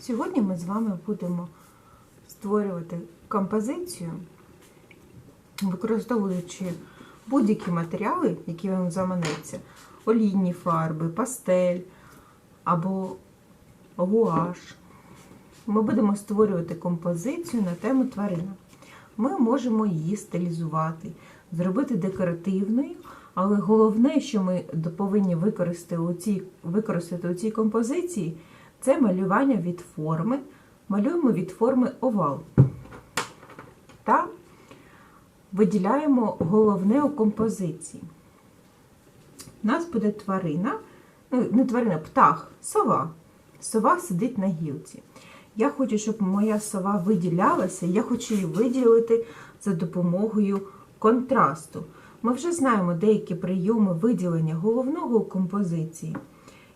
Сьогодні ми з вами будемо створювати композицію, використовуючи будь-які матеріали, які вам заманеться. Олійні фарби, пастель або гуаш. Ми будемо створювати композицію на тему тварина. Ми можемо її стилізувати, зробити декоративною, але головне, що ми повинні використати у цій, використати у цій композиції, це малювання від форми. Малюємо від форми овал. Та виділяємо головне у композиції. У нас буде тварина, ну, не тварина, птах, сова. Сова сидить на гілці. Я хочу, щоб моя сова виділялася, я хочу її виділити за допомогою контрасту. Ми вже знаємо деякі прийоми виділення головного у композиції.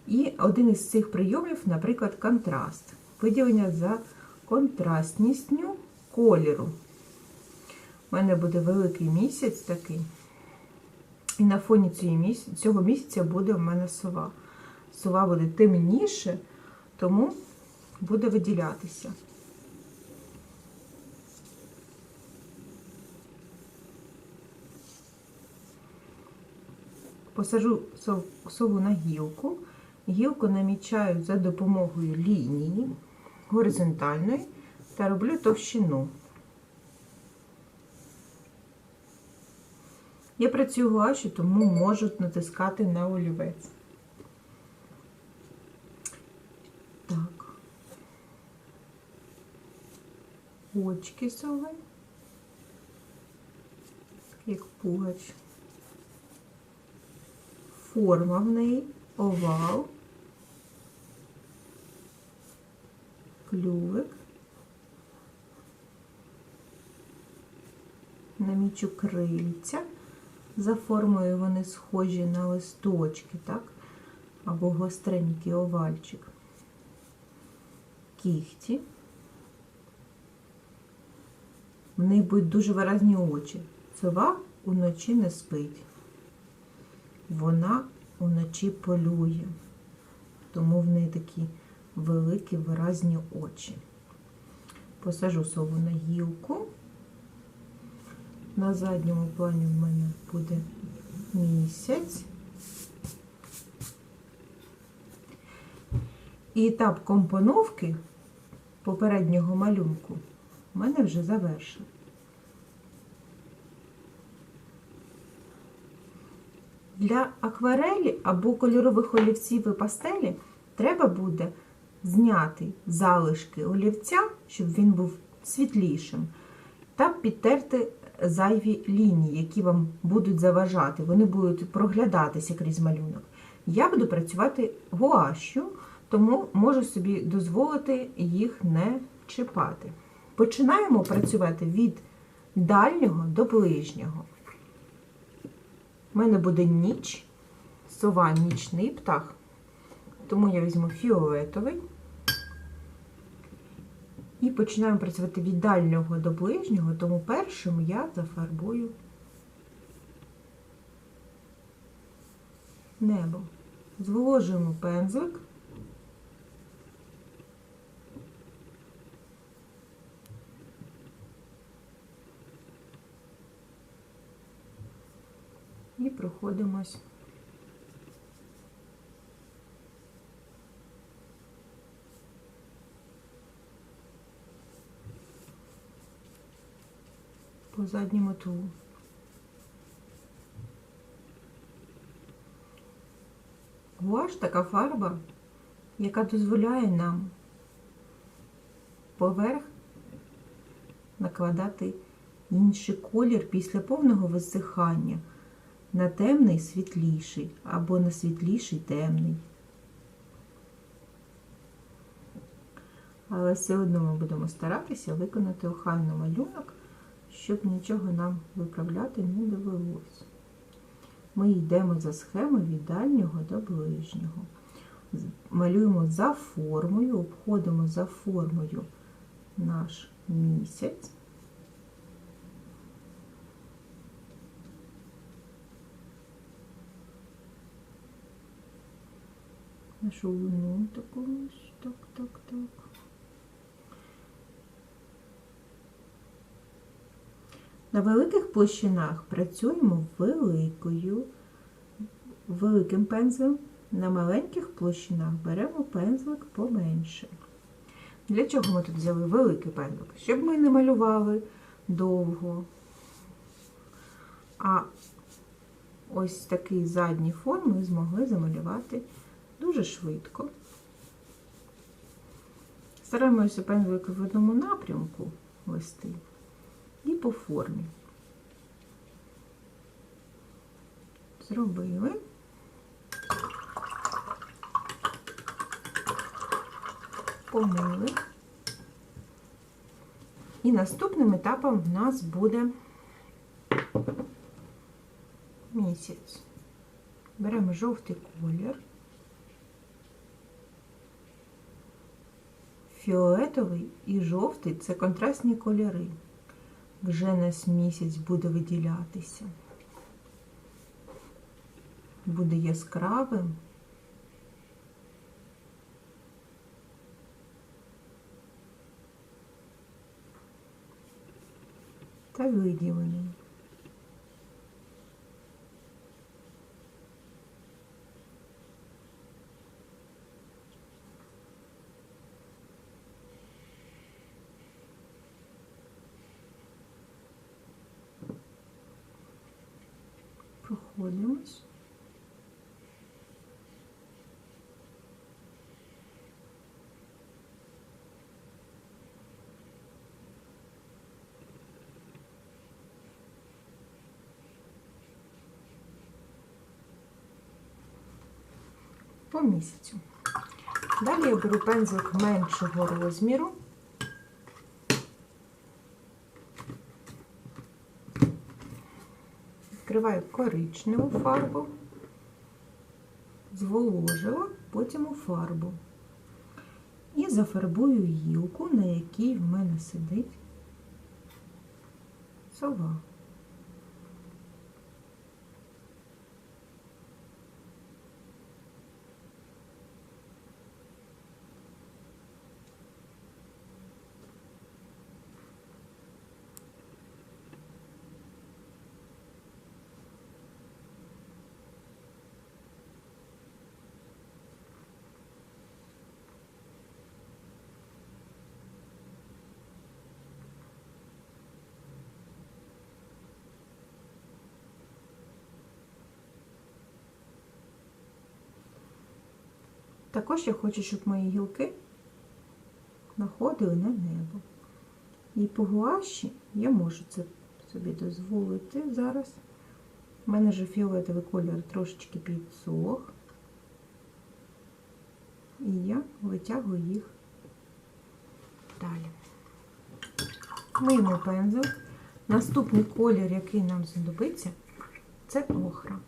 І один із цих прийомів, наприклад, контраст. Виділення за контрастністю кольору. У мене буде великий місяць такий. І на фоні цього місяця буде в мене сова. Сова буде темніше, тому буде виділятися. Посажу сову на гілку. Гілку намічаю за допомогою лінії горизонтальної та роблю товщину. Я працюю гуашю, тому можу натискати на олівець. Так. Очки сови, як пугач. Форма в неї, овал, клювик. Намічу крильця. За формою вони схожі на листочки, так? Або гостренький овальчик. Кіхті. В них будуть дуже виразні очі. Сова уночі не спить. Вона уночі полює, тому в неї такі великі виразні очі. Посажу сову на гілку. На задньому плані в мене буде місяць. І етап компоновки попереднього малюнку в мене вже завершений. Для акварелі або кольорових олівців і пастелі треба буде зняти залишки олівця, щоб він був світлішим, та підтерти зайві лінії, які вам будуть заважати, вони будуть проглядатися крізь малюнок. Я буду працювати гуашю, тому можу собі дозволити їх не чіпати. Починаємо працювати від дальнього до ближнього. У мене буде ніч, сова нічний птах, тому я візьму фіолетовий. І починаємо працювати від дальнього до ближнього, тому першим я зафарбую небо. Зволожуємо пензлик. І проходимось. По задньому тулу. Гуаш така фарба, яка дозволяє нам поверх накладати інший колір після повного висихання на темний світліший або на світліший темний. Але все одно ми будемо старатися виконати охайно малюнок щоб нічого нам виправляти не довелося. Ми йдемо за схемою від дальнього до ближнього. Малюємо за формою, обходимо за формою наш місяць. Нашу луну таку, так, так, так. На великих площинах працюємо великою, великим пензлем. На маленьких площинах беремо пензлик поменше. Для чого ми тут взяли великий пензлик? Щоб ми не малювали довго. А ось такий задній фон ми змогли замалювати дуже швидко. Стараємося пензлик в одному напрямку вести і по формі. Зробили. Помили. І наступним етапом в нас буде місяць. Беремо жовтий колір, фіолетовий і жовтий це контрастні кольори. Вже нас місяць буде виділятися. Буде яскравим. Та виділеним. Проходимось. По місяцю. Далі я беру пензлик меншого розміру. Відкриваю коричневу фарбу, зволожила, потім у фарбу. І зафарбую гілку, на якій в мене сидить сова. Також я хочу, щоб мої гілки находили на небо. І по гуаші я можу це собі дозволити зараз. У мене вже фіолетовий колір трошечки підсох. І я витягую їх далі. Миємо пензель. Наступний колір, який нам знадобиться, це охра.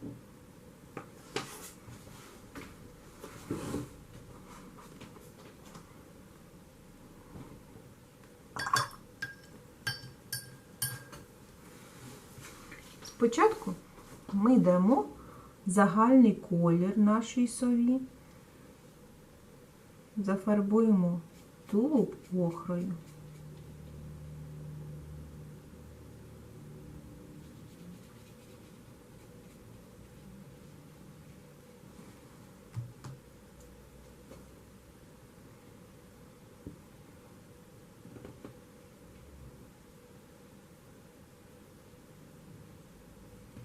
Спочатку ми дамо загальний колір нашій сові, зафарбуємо тулуб охрою.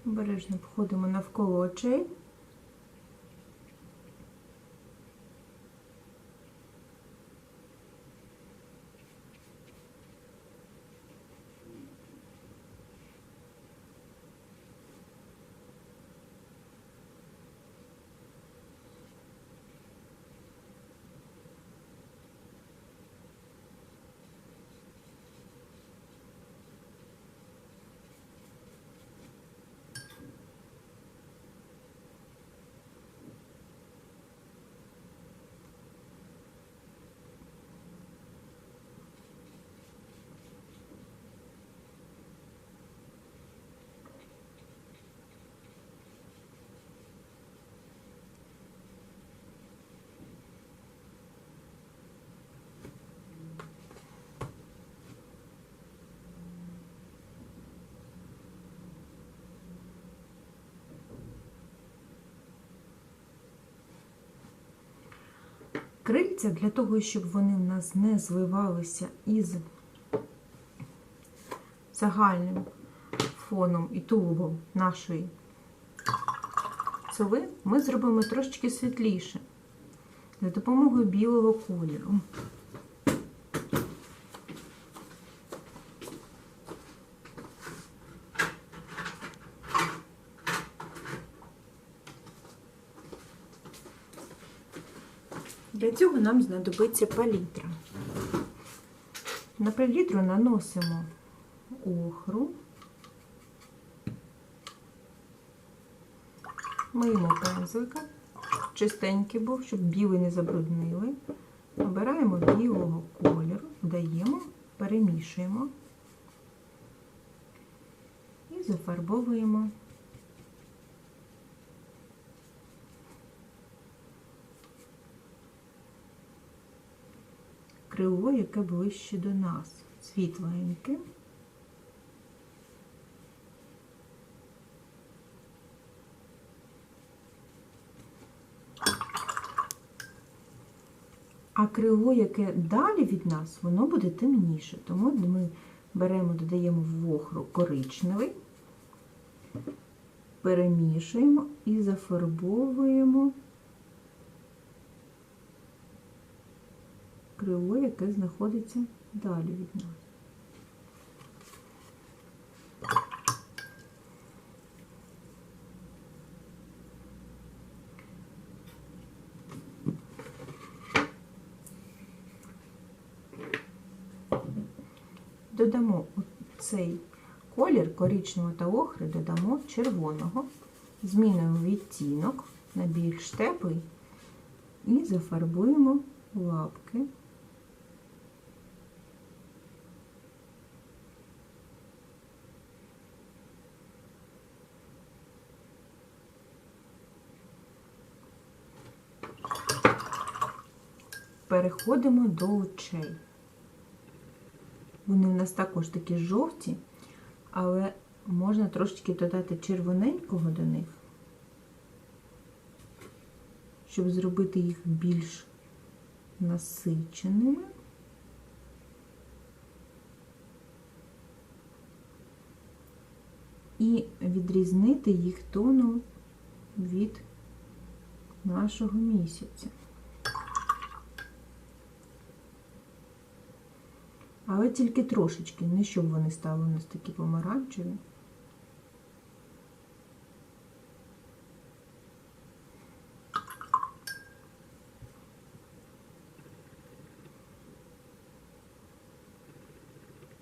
Обережно входимо навколо очей. Крильця для того, щоб вони в нас не зливалися із загальним фоном і тулубом нашої сови, ми зробимо трошечки світліше за допомогою білого кольору. Для цього нам знадобиться палітра. На палітру наносимо охру, миємо пензлика, чистенький був, щоб білий не забруднили. Обираємо білого кольору, даємо, перемішуємо і зафарбовуємо крило, яке ближче до нас, світленьке. А крило, яке далі від нас, воно буде темніше. Тому ми беремо, додаємо в охру коричневий, перемішуємо і зафарбовуємо крило, яке знаходиться далі від нас. Додамо цей колір коричневого та охри, додамо червоного, змінюємо відтінок на більш теплий і зафарбуємо лапки. Переходимо до очей. Вони в нас також такі жовті, але можна трошечки додати червоненького до них, щоб зробити їх більш насиченими. І відрізнити їх тону від нашого місяця. Але тільки трошечки, не щоб вони стали у нас такі помаранчеві.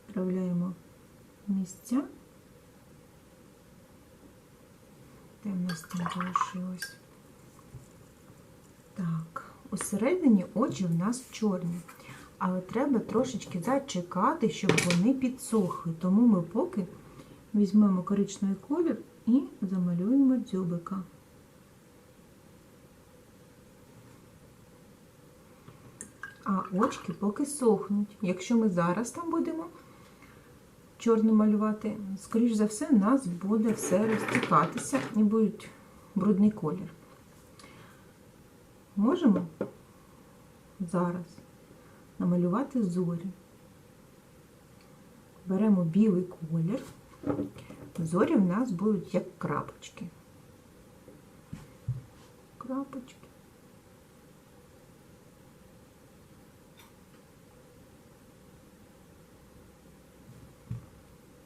Вправляємо місця, де в нас там залишилось. Так, усередині очі в нас чорні але треба трошечки зачекати, щоб вони підсохли. Тому ми поки візьмемо коричневий колір і замалюємо дзьобика. А очки поки сохнуть. Якщо ми зараз там будемо чорно малювати, скоріш за все, у нас буде все розтікатися і буде брудний колір. Можемо зараз намалювати зорі. Беремо білий колір. Зорі в нас будуть як крапочки. Крапочки.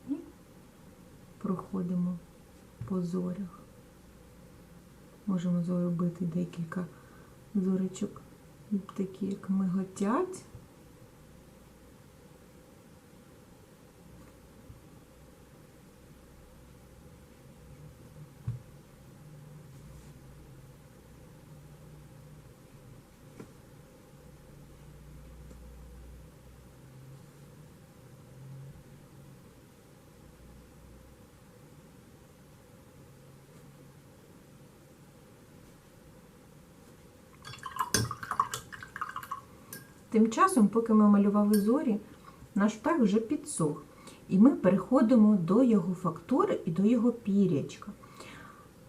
І проходимо по зорях. Можемо зробити декілька зорочок, такі як миготять. Тим часом, поки ми малювали зорі, наш птах вже підсох. І ми переходимо до його фактури і до його пірячка.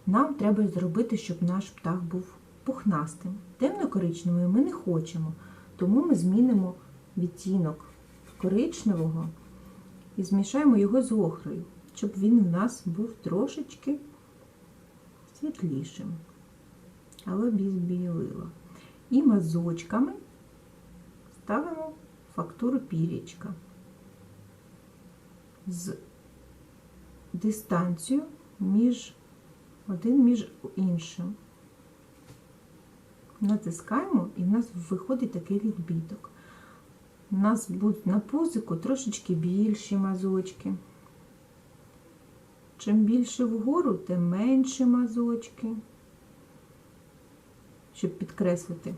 Нам треба зробити, щоб наш птах був пухнастим. Темно-коричневий ми не хочемо, тому ми змінимо відтінок коричневого і змішаємо його з охрою, щоб він у нас був трошечки світлішим, але без білила. І мазочками ставимо фактуру пірічка з дистанцію між один між іншим. Натискаємо і в нас виходить такий відбиток. У нас будуть на пузику трошечки більші мазочки. Чим більше вгору, тим менші мазочки, щоб підкреслити,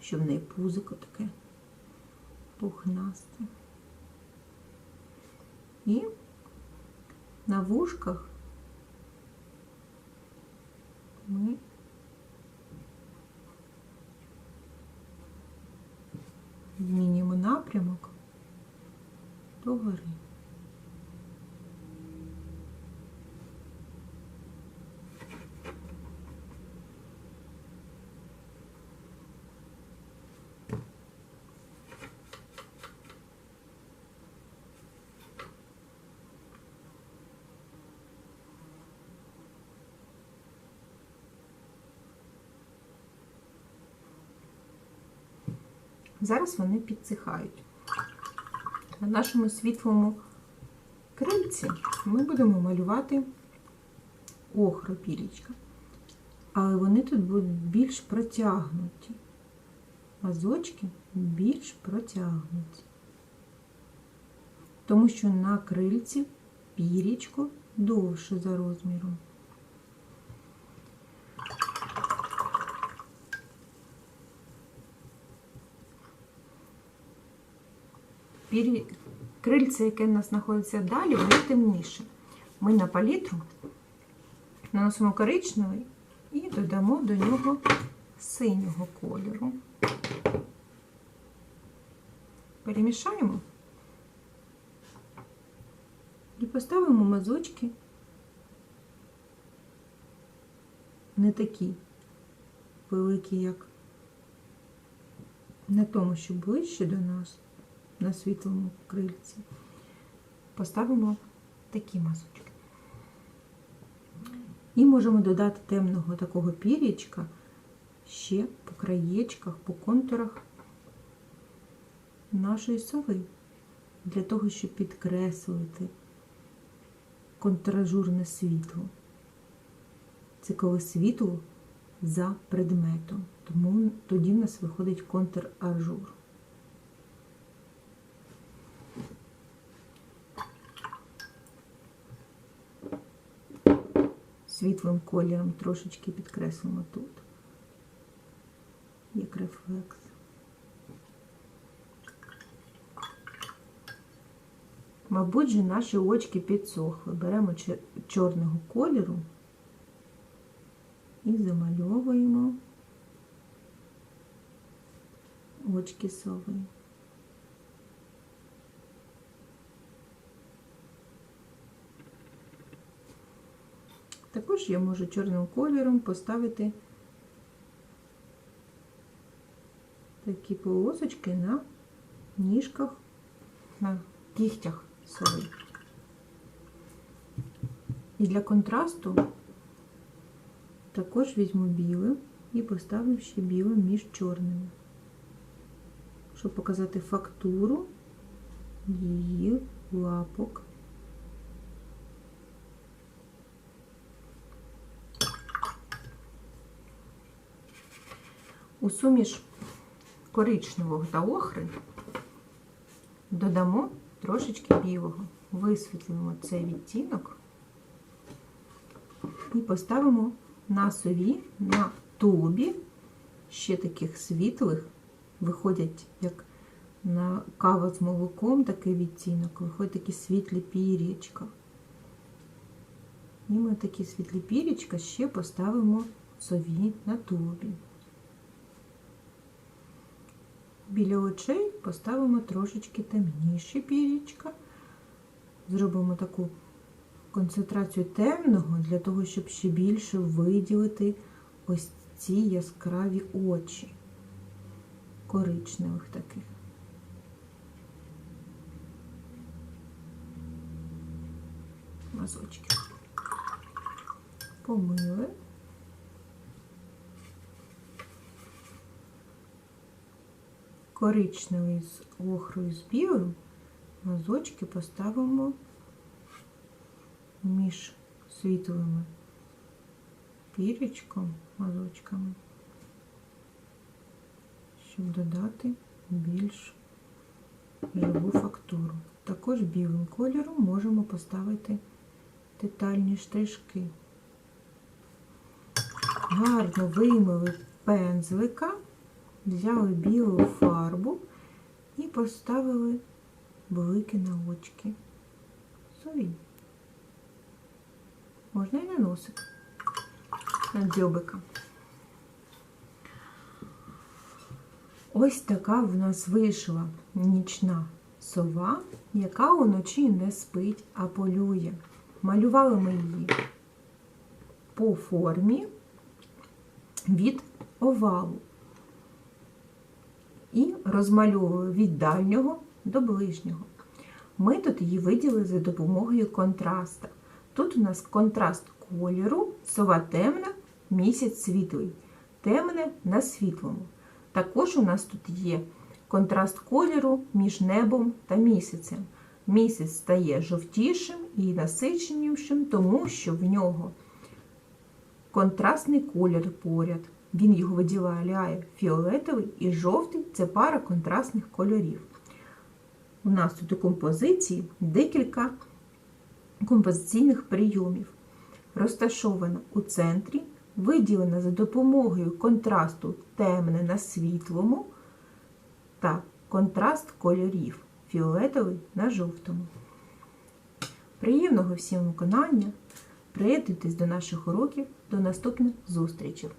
що в неї пузико таке пухнасте. І на вушках ми змінюємо напрямок до Зараз вони підсихають. На нашому світлому крильці ми будемо малювати охропірічка. Але вони тут будуть більш протягнуті. Мазочки більш протягнуті. Тому що на крильці пірічко довше за розміром. Крильце, яке в нас знаходиться далі, воно темніше. Ми на палітру наносимо коричневий і додамо до нього синього кольору. Перемішаємо і поставимо мазочки не такі великі, як на тому, що ближче до нас на світлому крильці. Поставимо такі мазочки. І можемо додати темного такого пірічка ще по краєчках, по контурах нашої сови, для того, щоб підкреслити контражурне світло. Це коли світло за предметом. Тому тоді в нас виходить контражур. Світлим кольором трошечки підкреслимо тут, як рефлекс. Мабуть, же наші очки підсохли. Беремо чорного кольору і замальовуємо очки сови. Також я можу чорним кольором поставити такі полосочки на ніжках, на кігтях сови. І для контрасту також візьму біле і поставлю ще біле між чорними, щоб показати фактуру її лапок. У суміш коричневого та охри додамо трошечки білого, висвітлимо цей відтінок і поставимо на сові, на тубі, ще таких світлих, виходять, як на кава з молоком, такий відтінок, виходять такі світлі пірічка. І ми такі світлі пірічка ще поставимо сові на тубі. Біля очей поставимо трошечки темніші пірічка. Зробимо таку концентрацію темного для того, щоб ще більше виділити ось ці яскраві очі коричневих таких. Мазочки. Помили. Коричневий з охрою з білим мазочки поставимо між світлими пірічком, мазочками, щоб додати більш живу фактуру. Також білим кольором можемо поставити детальні штришки. Гарно вимили пензлика, взяли білу фарбу і поставили блики на очки. Сові. Можна і на носик, на дзьобика. Ось така в нас вийшла нічна сова, яка уночі не спить, а полює. Малювали ми її по формі від овалу і розмальовували від дальнього до ближнього. Ми тут її виділили за допомогою контраста. Тут у нас контраст кольору, сова темна, місяць світлий, темне на світлому. Також у нас тут є контраст кольору між небом та місяцем. Місяць стає жовтішим і насиченішим, тому що в нього контрастний колір поряд. Він його виділяє фіолетовий і жовтий це пара контрастних кольорів. У нас тут у композиції декілька композиційних прийомів. Розташована у центрі, виділена за допомогою контрасту темне на світлому та контраст кольорів фіолетовий на жовтому. Приємного всім виконання! Приєднуйтесь до наших уроків. До наступних зустрічей!